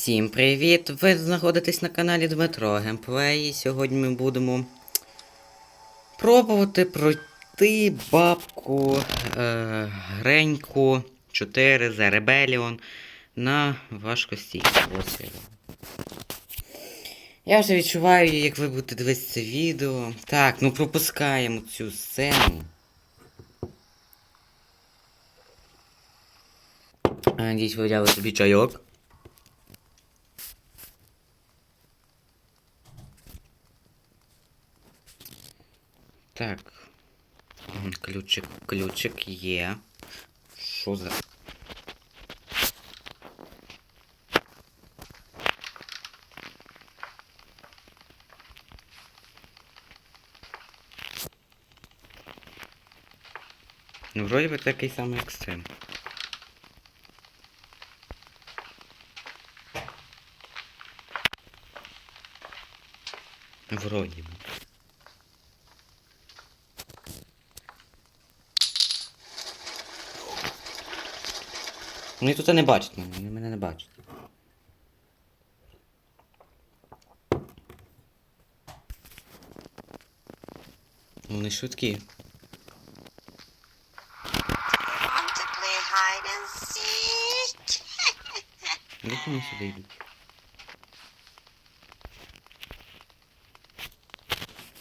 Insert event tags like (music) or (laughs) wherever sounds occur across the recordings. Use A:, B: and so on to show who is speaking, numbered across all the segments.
A: Всім привіт! Ви знаходитесь на каналі Дмитро Геймплей. І сьогодні ми будемо пробувати пройти бабку е, Греньку 4 The Rebellion на важкості. Я вже відчуваю, як ви будете дивитися це відео. Так, ну пропускаємо цю сцену. Надіюсь, ви взяли собі чайок. Так. Ключик, ключик є. Що за. Ну, вроді би такий самий екстрим. Вроді би. Вони тут не бачать мене, вони мене не бачать. Вони швидкі. Як вони сюди йдуть?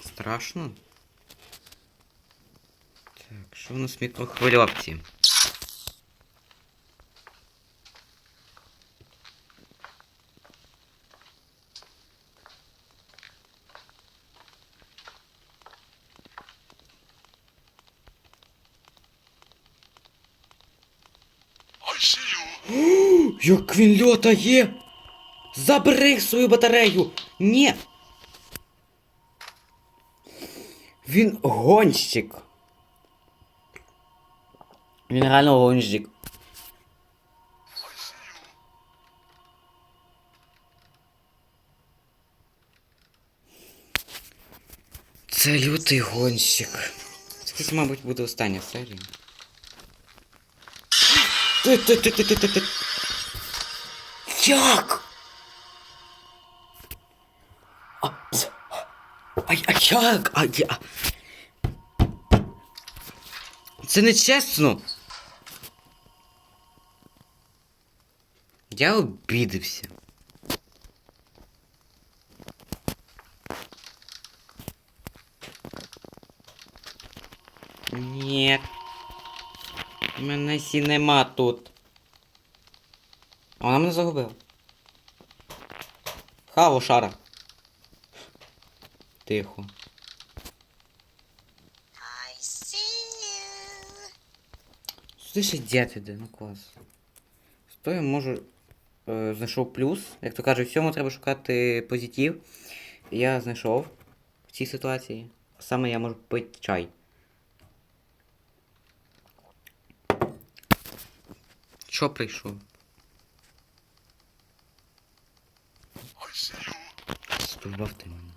A: Страшно? Так, що у нас в мікрохвильовці? (gasps) Як він льотає! Забери свою батарею! Ні! Він гонщик. Він реально гонщик. Це лютий гонщик. Це, мабуть, буде остання серія. Ти, ти, ти, ти, ти, ти, ти. Як? А, а, а як? А, я... Це не чесно. Я обідався. Ні. Мене сі нема тут. А вона мене загубила. Хаво, шара. Тихо.
B: I see you.
A: Сюди ще дід іде, ну клас. Що я можу. Е, знайшов плюс. Як то кажуть, всьому треба шукати позитив. Я знайшов в цій ситуації. Саме я можу пити чай. Що прийшов? Стурбав ти мене.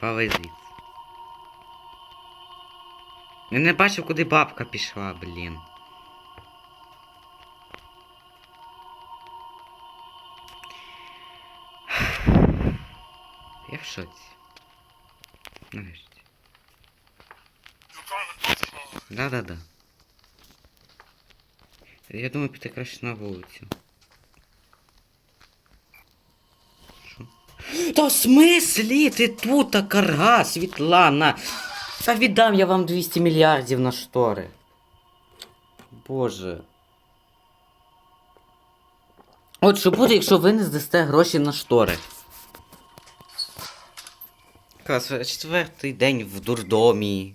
A: Фали звідси. Я не бачив, куди бабка пішла, блін. Я в шоці. Нарешті. Да-да-да. Я думаю, піти краще на вулицю. Та в смислі ти тут, карга, Світлана? Та віддам я вам 200 мільярдів на штори. Боже. От що буде, якщо ви не здасте гроші на штори? Клас, четвертий день в дурдомі.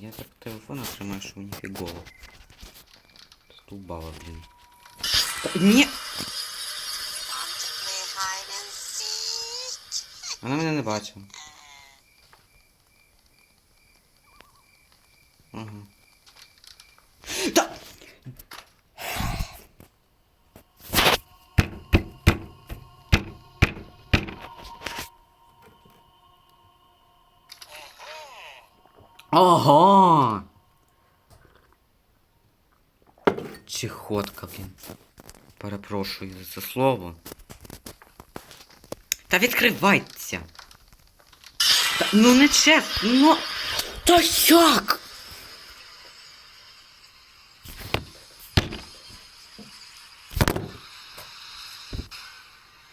A: Я так телефон отримаю, що мені фігово. Стубала, блін. Ні! Вона мене не бачила. Ого! Чехотка, блін. Перепрошую за це слово. Та відкривайтеся. Та, ну не чесно, ну. Та як?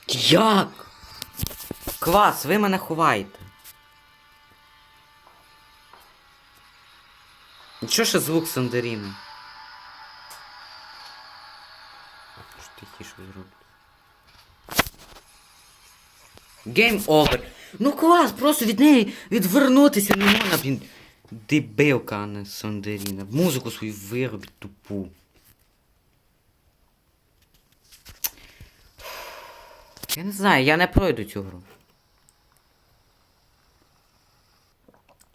A: Як? Клас, ви мене ховаєте. Нічого ще звук Сандеріни. Що тихіше зроблю. Гейм овер. Ну клас, просто від неї відвернутися не можна, блін. Дебилка, а не Сандеріна. Музику свою виробіть тупу. Я не знаю, я не пройду цю гру.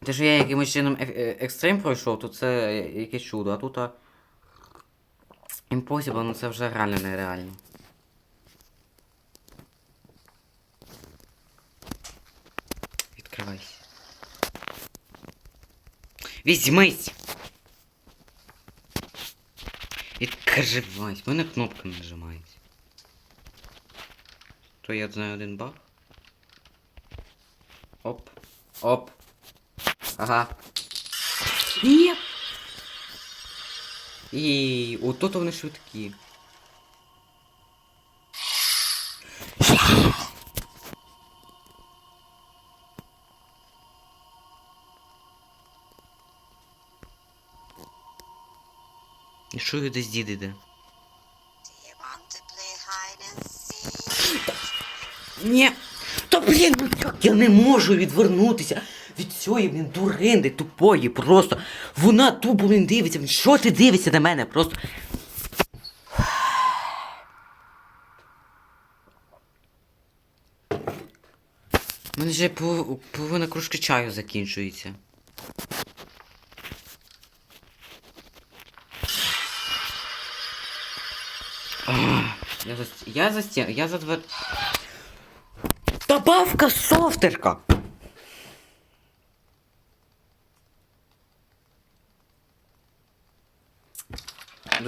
A: Те, що я якимось чином е- е- екстрим пройшов, то це якесь чудо, а тут а... Impossible, ну це вже реально нереально. Відкривайся. Візьмись! Відкривайся. Мене кнопка нажимається. То я знаю один баг. Оп. Оп. Ага. Ні. І отут вони швидкі. І що десь дід іде? Ні. Та блін, ну як я не можу відвернутися від цієї, блін, дуринди тупої просто. Вона тупо блін дивиться. Що ти дивишся на мене? Просто. У мене вже половина кружки чаю закінчується. Я за, я за я за двер... Добавка софтерка!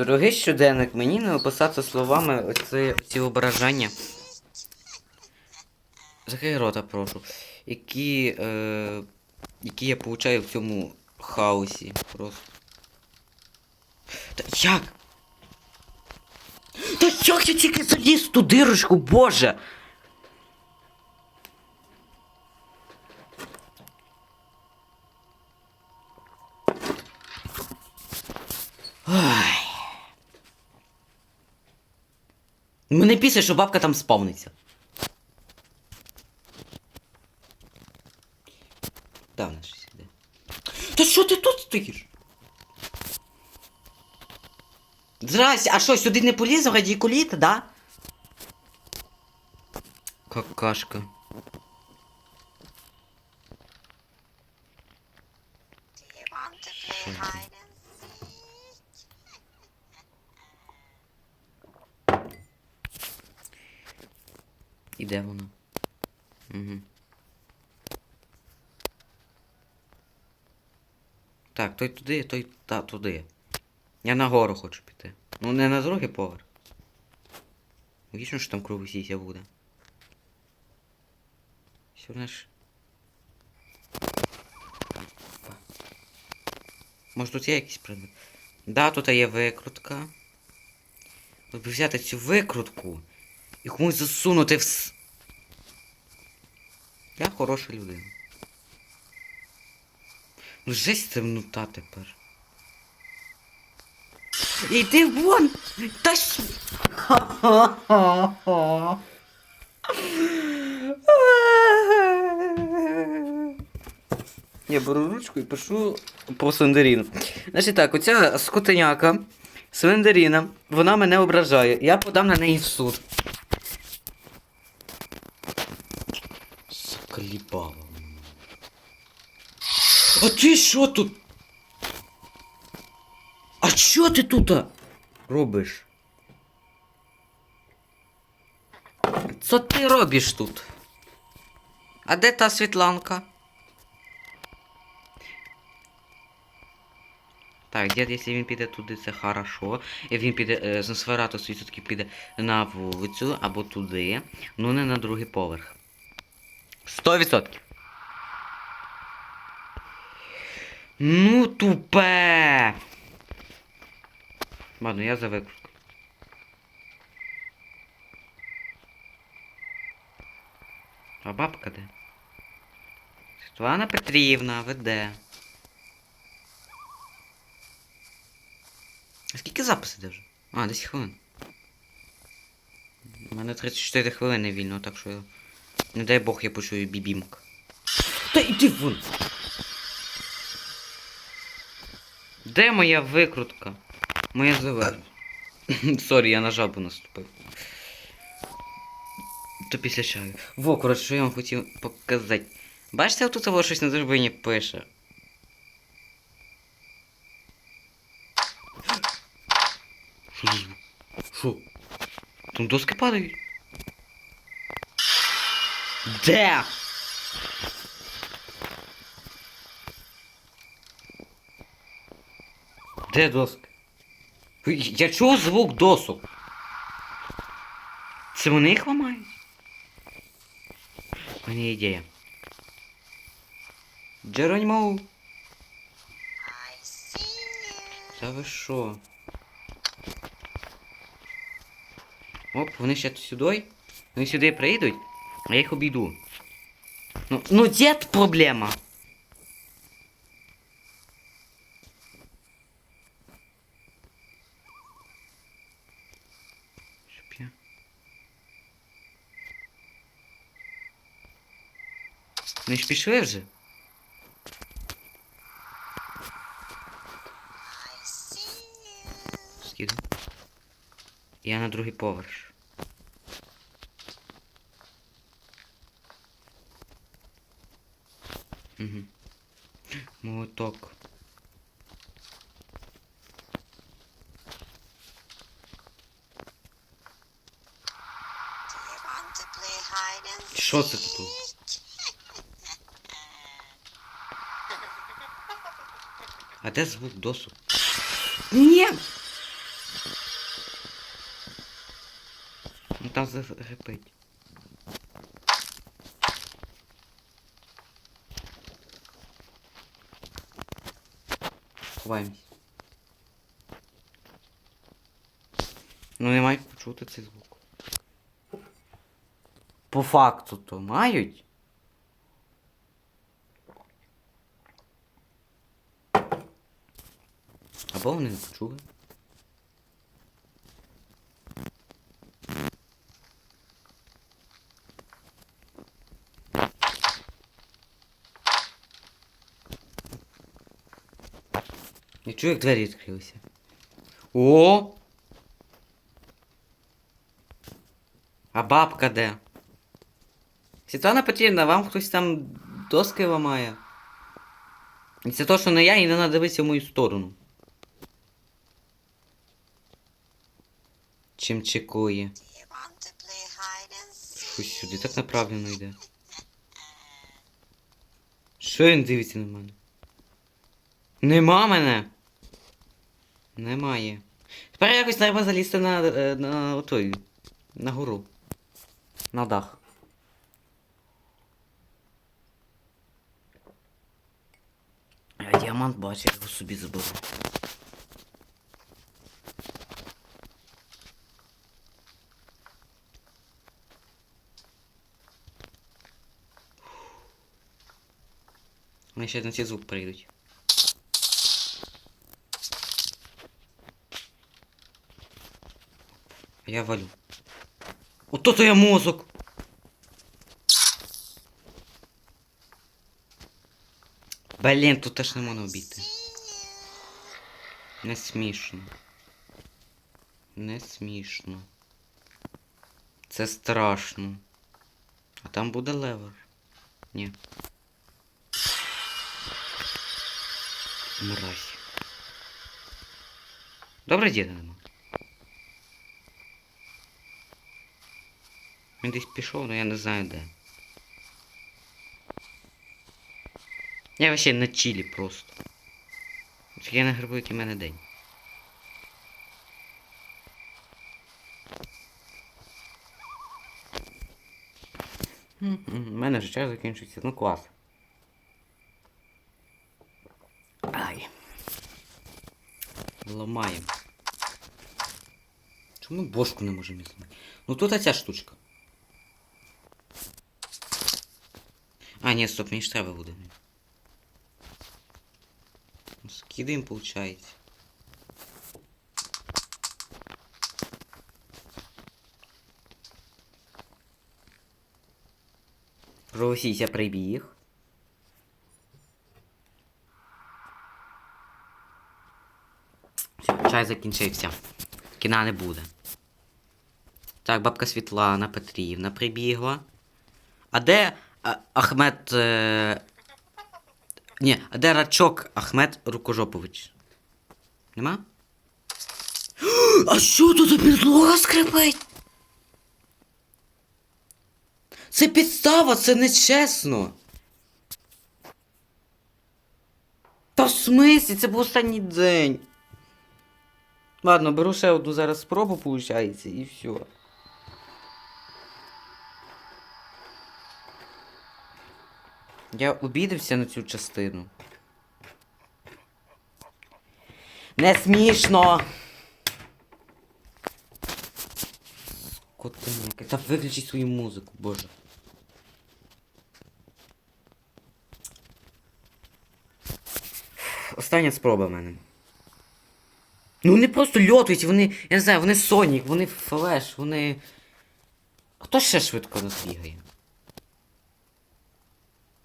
A: Дорогий щоденник, мені не описати словами оці, ці ображання. Закрий рота, прошу. Які, е, які я получаю в цьому хаосі. Просто. Та як? Та як я тільки заліз ту дирочку, боже! Мене після, що бабка там спавниться. Да, вона щось іде. Та що ти тут стоїш? Здрасте, а що, сюди не полізв радікуліт, да? Какашка.
B: Do you want to play hide and seek?
A: І де вона? Угу. Так, той туди, той та туди. Я нагору хочу піти. Ну не на другий поверх. Логічно, що там кругосіся буде. Ж. Опа. Може тут є якийсь предмет? Да, тут є викрутка. От би взяти цю викрутку і комусь засунути в. Я хороша людина. Ну жесть темнота тепер. Іди вон! Та ж... Я беру ручку і пишу про Слендеріну. Значить так, оця скотиняка, Слендеріна, вона мене ображає. Я подам на неї в суд. Заколебала. А ти що тут? А що ти тут робиш? Що ти робиш тут? А де та Світланка? Так, дід, якщо він піде туди, це хорошо. Він піде е, з Носферату все-таки піде на вулицю або туди, ну не на другий поверх. 100%. Ну, тупе. Ладно, я за викрутку. А бабка де? Світлана Петрівна, ви де? А скільки запис іде вже? А, 10 хвилин. У мене 34 хвилини вільно, так що. Не дай Бог я почую бібімк. Та йди вон! Де моя викрутка? Моя завершення. (laughs) Сорі, я на жабу наступив. То після чаю. Во, коротше, що я вам хотів показати. Бачите, тут того щось на драбині пише. Що? Там доски падають? Де? Де доски? Я чув звук досок. Це вони їх ламають? У мене є ідея. Джероньмо, та ви що? Оп, вони ще сюди. Вони сюди прийдуть, а я їх обійду. Ну, ну дід проблема. Щоб я... Вони ж пішли вже? Скиду. Я на другий поверх. Угу. Молоток. Що це тут? А де звук досу? Ні! Ну там загрипить. Ховаємось. Ну не мають почути цей звук. По факту то мають. Або вони не почули. Я чую, як двері відкрилися. О! А бабка де? Світлана Петрівна, вам хтось там доски ламає. І це то, що не я, і не треба дивитися в мою сторону.
B: And seek?
A: Щось сюди так направлено йде. Що він дивиться на мене? Нема мене. Немає. Тепер якось треба залізти на, е, на отой. На гору. На дах. А діамант бачу, я його собі заберу. Вони ще на цей звук прийдуть. Я валю. Ото то я мозок. Блін, тут теж не можна вбити. Не смішно. Не смішно. Це страшно. А там буде левер. Ні. Мразь. Добре діда нема. Він десь пішов, але я не знаю де. Я вообще на чилі просто. Я не грибу, який в мене день. У мене життя закінчується. Ну клас. Ламаємо. Чому ми бошку не можемо зламати? Ну тут ця штучка. А, ні, стоп, мені ж треба буде. Ну, Скидаємо, получається. Проусіся прибіг. Все, закінчився. Кіна не буде. Так, бабка Світлана Петрівна прибігла. А де а, Ахмед. Е... Ні, а де Рачок Ахмед Рукожопович? Нема? А що тут підлога скрипить? Це підстава, це нечесно. Та в смислі, це був останній день. Ладно, беру ще одну зараз спробу, виходить, і все. Я обідався на цю частину. Не смішно. Скотинники. Та виключи свою музику, боже. Остання спроба в мене. Ну вони просто льотують, вони. Я не знаю, вони Сонік, вони Флеш, вони. Хто ще швидко нас бігає?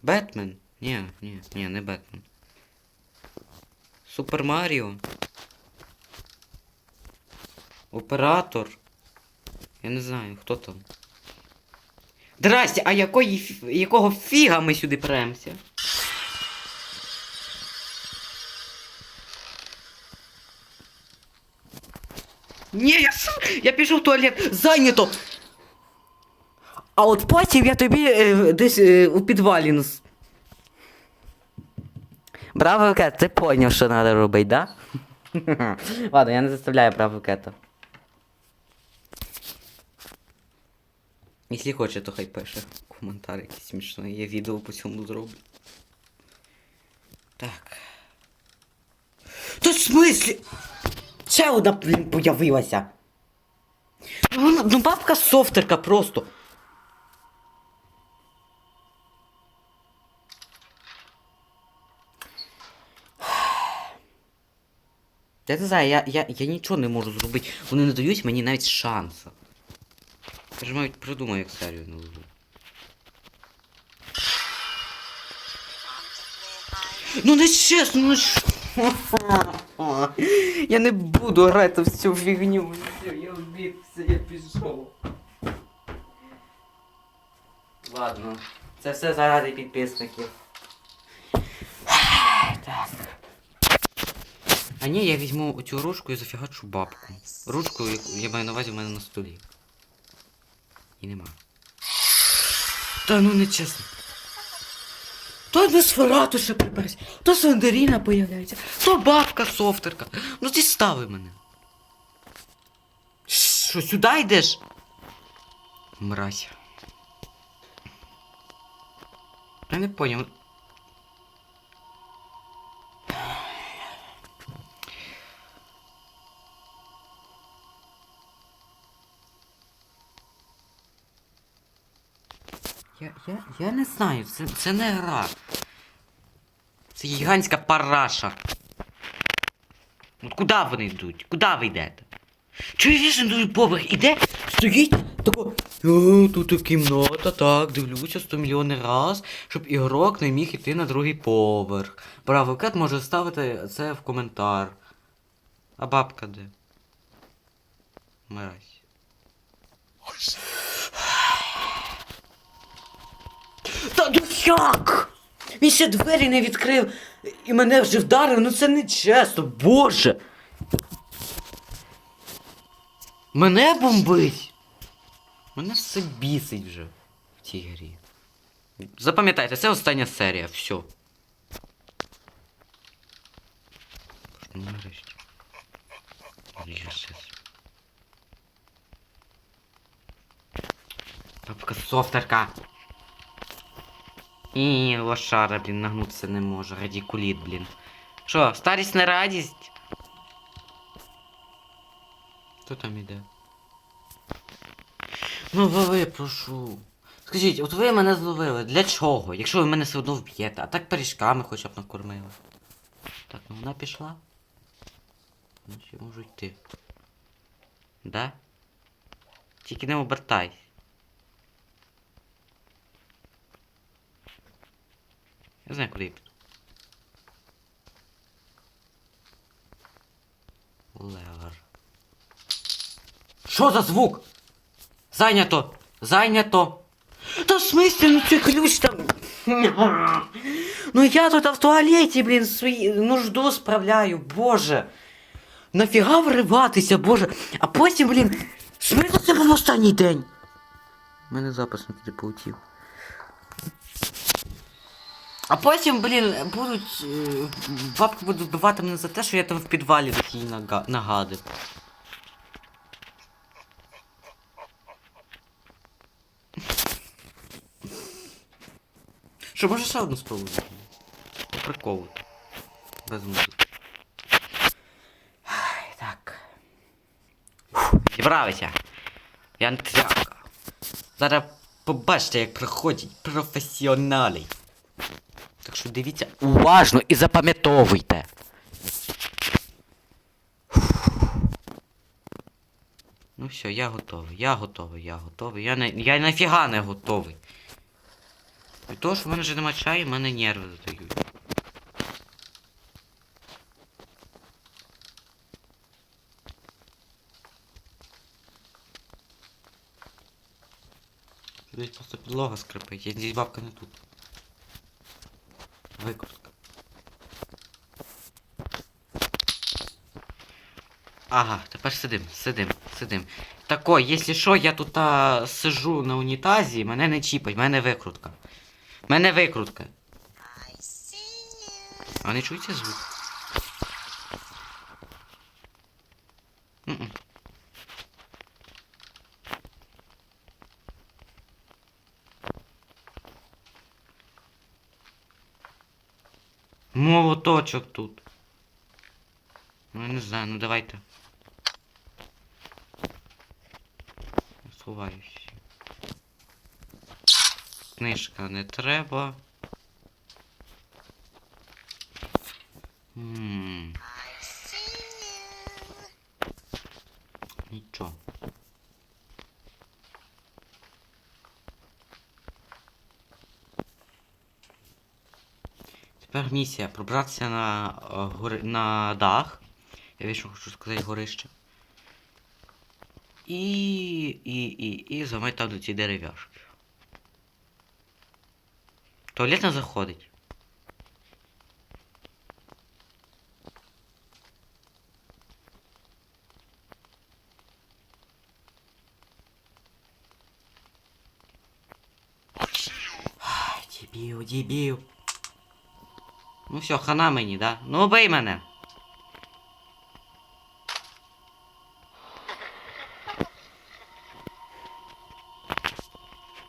A: Бетмен? Ні, ні, ні, не Бетмен. Супер Маріо. Оператор. Я не знаю, хто там. Здрасте, а якої, якого фіга ми сюди премся? Ні, я, я пішов в туалет, зайнято. А от потім я тобі е, десь е, у підвалі нас. Браво, Кет, ти поняв, що треба робити, да? (laughs) Ладно, я не заставляю браво Кета. Якщо хоче, то хай пише коментар якийсь смішний. Я відео по цьому зроблю. Так. Та в смислі? Ще одна, блін, появилася. Ну, бабка софтерка просто. Я не знаю, я, я, я нічого не можу зробити. Вони не дають мені навіть шансу. Я ж навіть придумаю, як серію наложу. Ну не чесно, ну що? (laughs) Я не буду грати в цю фігню. Все, я вбігся, я пішов. Ладно, це все заради підписників. Так. А ні, я візьму оцю ручку і зафігачу бабку. Ручку, яку я маю на увазі в мене на столі. І нема. Та ну не чесно. То Носферату ще приперся, то Сандеріна появляється, то бабка софтерка. Ну ти стави мене. Що, сюди йдеш? Мразь. Я не поняв. Я, я, я не знаю, це, це не гра. Це гігантська параша. От куди вони йдуть? Куди ви йдете? Чуєш, він дуже поверх іде, стоїть, тако. Тут кімната, так, дивлюся 100 мільйонів раз, щоб ігрок не міг іти на другий поверх. Браво, кет може ставити це в коментар. А бабка де? Мразь. Та ну як? Він ще двері не відкрив і мене вже вдарив, ну це не чесно, боже. Мене бомбить. Мене все бісить вже в цій грі. Запам'ятайте, це остання серія, все. Ну, нарешті. Папка софтерка. І лошара, блін, нагнутися не може. Радікуліт, блін. Що, старість не радість? Хто там іде? Ну, ви, прошу. Скажіть, от ви мене зловили. Для чого? Якщо ви мене все одно вб'єте, а так пиріжками хоча б накормили. Так, ну вона пішла. Ну, ще можу йти. Да? Тільки не обертайся. Я знаю, куди я піду. Левер. Що за звук? Зайнято! Зайнято! Та в смысле, ну цей ключ там. Ну я тут в туалеті, блін, свої нужду справляю, боже. Нафіга вриватися, боже. А потім, блін, смисл це був останній день. У мене запис не туди полетів. А потім, блін, будуть. е, Бабка буде вбивати мене за те, що я там в підвалі такий нага- нагадив. Що, може ще одну спробую? По приколу. Без музики. Так. Фух, Зібрався. Я не тряпка. Зараз побачите, як приходять професіонали. Так що дивіться уважно і запам'ятовуйте. Ну все, я готовий, я готовий, я готовий. Я, не, я нафіга не готовий. Від того, що в мене вже нема чаю, в мене нерви здають. Десь просто підлога скрипить, я здесь бабка не тут. Викрутка. Ага, тепер сидим, сидим, сидим. Тако, якщо що, я тут а, сижу на унітазі, мене не чіпать, мене викрутка. Мене викрутка. А не чуєте звук? М-м. Молоточок тут. Ну я не знаю, ну давайте. Сховаюся. Книжка не треба. М,
B: see you.
A: Нічого. Тепер місія пробратися на, е, гори... на дах. Я вийшов, хочу сказати, горище. І. і. і. і замить там до ці дерев'яшки. Туалет не заходить. Ай, дебіл, дебіл. Ну все, хана мені, да? Ну бий мене.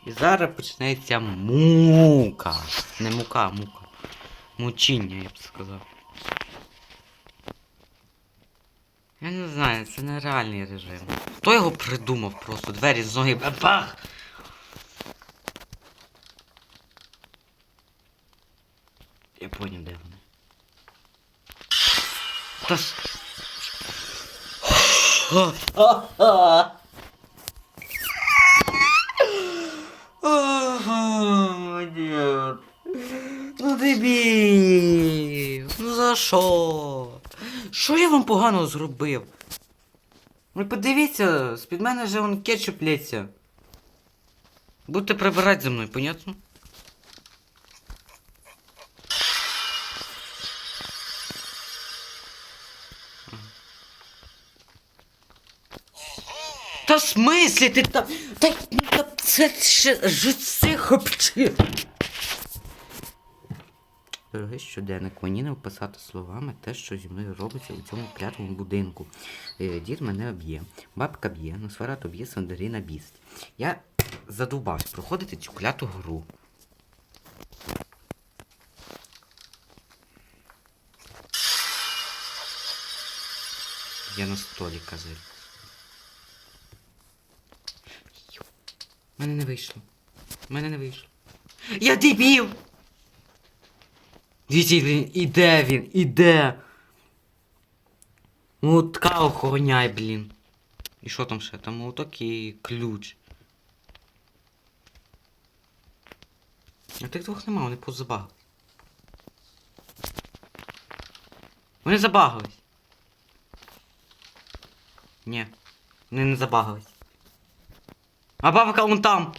A: І зараз почнеться мука. Не мука, а мука. Мучіння, я б сказав. Я не знаю, це нереальний режим. Хто його придумав просто? Двері з ноги. Бах! Я поняв, де вони. Та ж... Ага, нет. Ну дебіл. Ну за що? Що я вам погано зробив? Ви подивіться, з-під мене вже вон кетчуп лється. Будете прибирати за мною, понятно? Та смислі ти. Та, та це ще життя хопчи. Дорогий щоденник мені не вписати словами те, що зі мною робиться у цьому клятому будинку. Е, Дід мене об'є, бабка б'є, Носферату б'є, Сандаріна біст. Я задовбався проходити цю кляту гру. Я на столі козель. Мене не вийшло. Мене не вийшло. Я дебіл! Дивіться, він іде він, іде. Молотка охороняй, блін. І що там ще? Там молоток і ключ. А тих двох нема, вони позабагали. Вони забагались. Ні. Вони не забагались. А бабка вон там.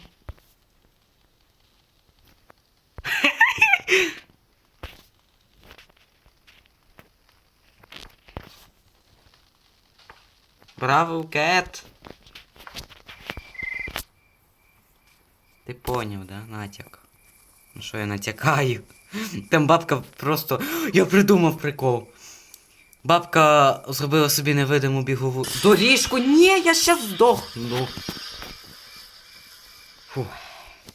A: Браво, Кет! Ти поняв, да? Натяк. Ну що я натякаю? Там бабка просто. Я придумав прикол. Бабка зробила собі невидиму бігову доріжку. Ні, я щас здохну. Фу.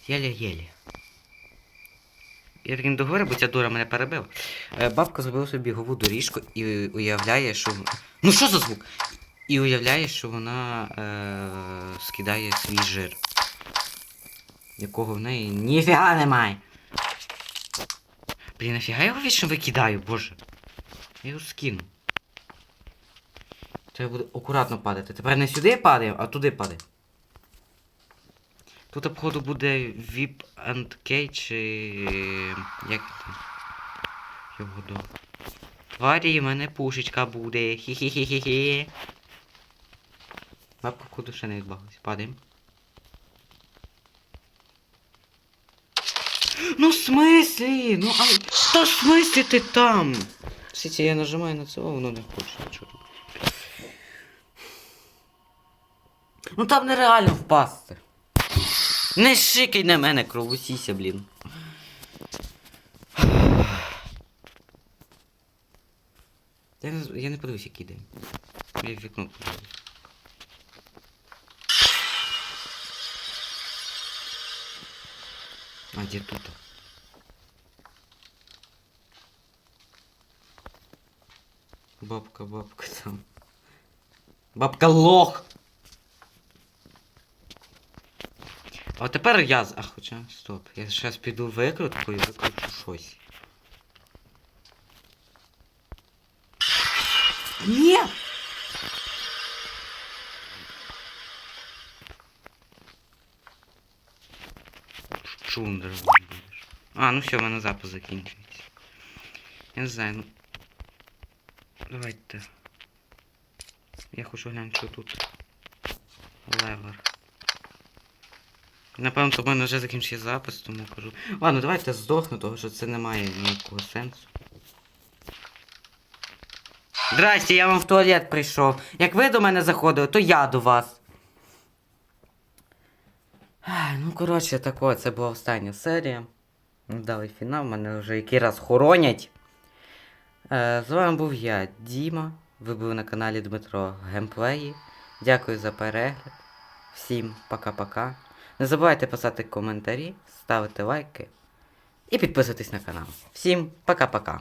A: Єлі-єлі. Я таким договорю, бо ця дура мене перебила. Е, Бабка зробила собі бігову доріжку і уявляє, що. Ну що за звук? І уявляє, що вона е, скидає свій жир. Якого в неї ніфіга немає. Блін, нафіга я його вічно викидаю, боже. Я його скину. Треба буде акуратно падати. Тепер не сюди падає, а туди падає. Тут, походу, буде VIP and K чи. Як там? Його до. Тварі, в мене пушечка буде. Хі-хі-хі-хі-хі. Бабка куди ще не відбагалась. Падаємо. Ну в смислі? Ну а. Та в смислі ти там? Кстати, я нажимаю на це, а воно не хоче нічого. Ну там нереально впасти. Не шикай на мене, кровосіся, блін. Я не, я не подивився, який день. Я вікно подивився. А де тут? Бабка, бабка там. Бабка лох! А тепер я. А хоча, стоп. Я зараз піду викрутку і викручу щось. Ні! Чундер будеш. А, ну все, в мене запис закінчується. Я не знаю, ну. Давайте. Я хочу глянути, що тут. Левер. Напевно, то в мене вже закінчився запис, тому кажу. Ладно, давайте здохну, тому що це не має ніякого сенсу. Здрасте, я вам в туалет прийшов. Як ви до мене заходили, то я до вас. Ну, коротше, тако, це була остання серія. Дали фінал, мене вже який раз хоронять. Е, з вами був я, Діма. Ви були на каналі Дмитро Геймплеї. Дякую за перегляд. Всім пока-пока. Не забувайте писати коментарі, ставити лайки і підписуйтесь на канал. Всім пока-пока.